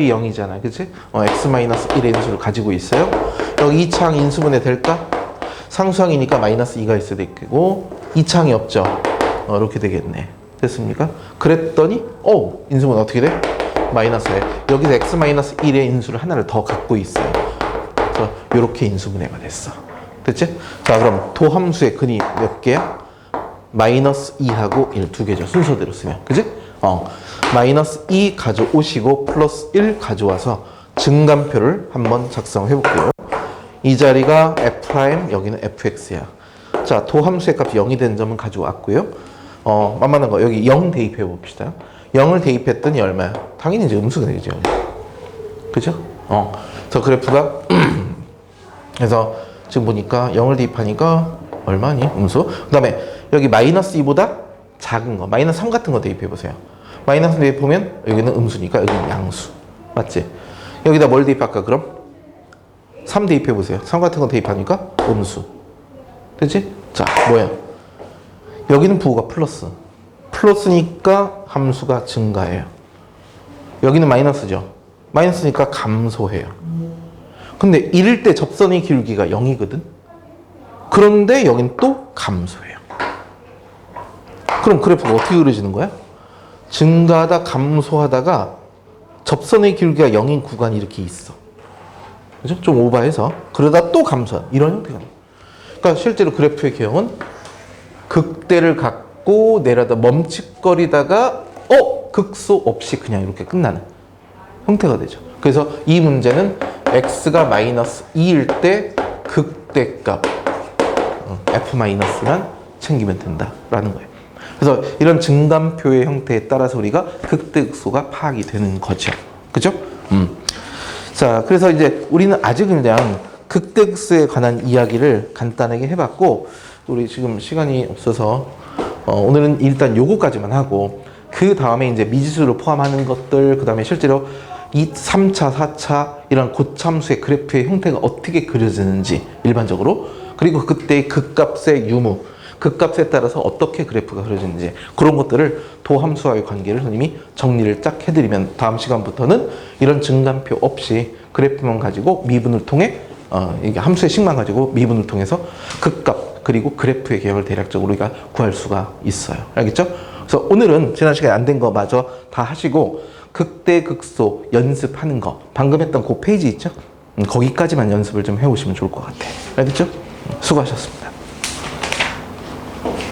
이 0이잖아. 그치? 어, x-1의 인수를 가지고 있어요. 여기 2창 인수분해 될까? 상수항이니까 마이너스 2가 있어야 되겠고 2창이 없죠. 어, 이렇게 되겠네. 됐습니까? 그랬더니 어 인수분해 어떻게 돼? 마이너스에 여기서 x-1의 인수를 하나를 더 갖고 있어요. 그래서 이렇게 인수분해가 됐어. 됐지? 자 그럼 도함수의 근이 몇 개야? 마이너스 2하고 1 두 개죠. 순서대로 쓰면. 그지? 어. 마이너스 2 가져오시고 플러스 1 가져와서 증감표를 한번 작성해 볼게요. 이 자리가 f' 여기는 fx야. 자, 도함수의 값이 0이 된 점은 가져왔고요. 어, 만만한 거 여기 0 대입해 봅시다. 0을 대입했더니 얼마야? 당연히 이제 음수가 되겠죠. 그죠? 어. 저 그래프가 그래서 지금 보니까 0을 대입하니까 얼마니? 음수. 그 다음에 여기 마이너스 2보다 작은 거, 마이너스 3 같은 거 대입해 보세요. 마이너스 대입하면 여기는 음수니까 여기는 양수. 맞지? 여기다 뭘 대입할까, 그럼? 3 대입해 보세요. 3 같은 거 대입하니까 음수. 됐지? 자, 뭐야? 여기는 부호가 플러스. 플러스니까 함수가 증가해요. 여기는 마이너스죠. 마이너스니까 감소해요. 근데 이럴 때 접선의 기울기가 0이거든. 그런데 여긴 또 감소해요. 그럼 그래프가 어떻게 그려지는 거야? 증가하다 감소하다가 접선의 기울기가 0인 구간이 이렇게 있어. 그죠? 좀 오버해서 그러다 또 감소. 이런 형태가. 그러니까 실제로 그래프의 개형은 극대를 갖고 내려다 멈칫거리다가 어 극소 없이 그냥 이렇게 끝나는 형태가 되죠. 그래서 이 문제는 x가 마이너스 2일 때 극대값 어, f 마이너스만 챙기면 된다라는 거예요. 그래서 이런 증감표의 형태에 따라서 우리가 극대극소가 파악이 되는 거죠. 그죠? 음. 자, 그래서 이제 우리는 아직 그냥 극대극소에 관한 이야기를 간단하게 해봤고, 우리 지금 시간이 없어서, 어, 오늘은 일단 요거까지만 하고, 그 다음에 이제 미지수를 포함하는 것들, 그 다음에 실제로 이 3차, 4차 이런 고참수의 그래프의 형태가 어떻게 그려지는지 일반적으로 그리고 그때의 극값의 유무 극값에 따라서 어떻게 그래프가 그려지는지 그런 것들을 도함수와의 관계를 선생님이 정리를 쫙 해드리면 다음 시간부터는 이런 증감표 없이 그래프만 가지고 미분을 통해 어, 이게 함수의 식만 가지고 미분을 통해서 극값 그리고 그래프의 개혁을 대략적으로 우리가 구할 수가 있어요. 알겠죠? 그래서 오늘은 지난 시간에 안 된 거 마저 다 하시고 극대 극소 연습하는 거 방금 했던 그 페이지 있죠? 음, 거기까지만 연습을 좀 해오시면 좋을 것 같아요. 알겠죠? 수고하셨습니다.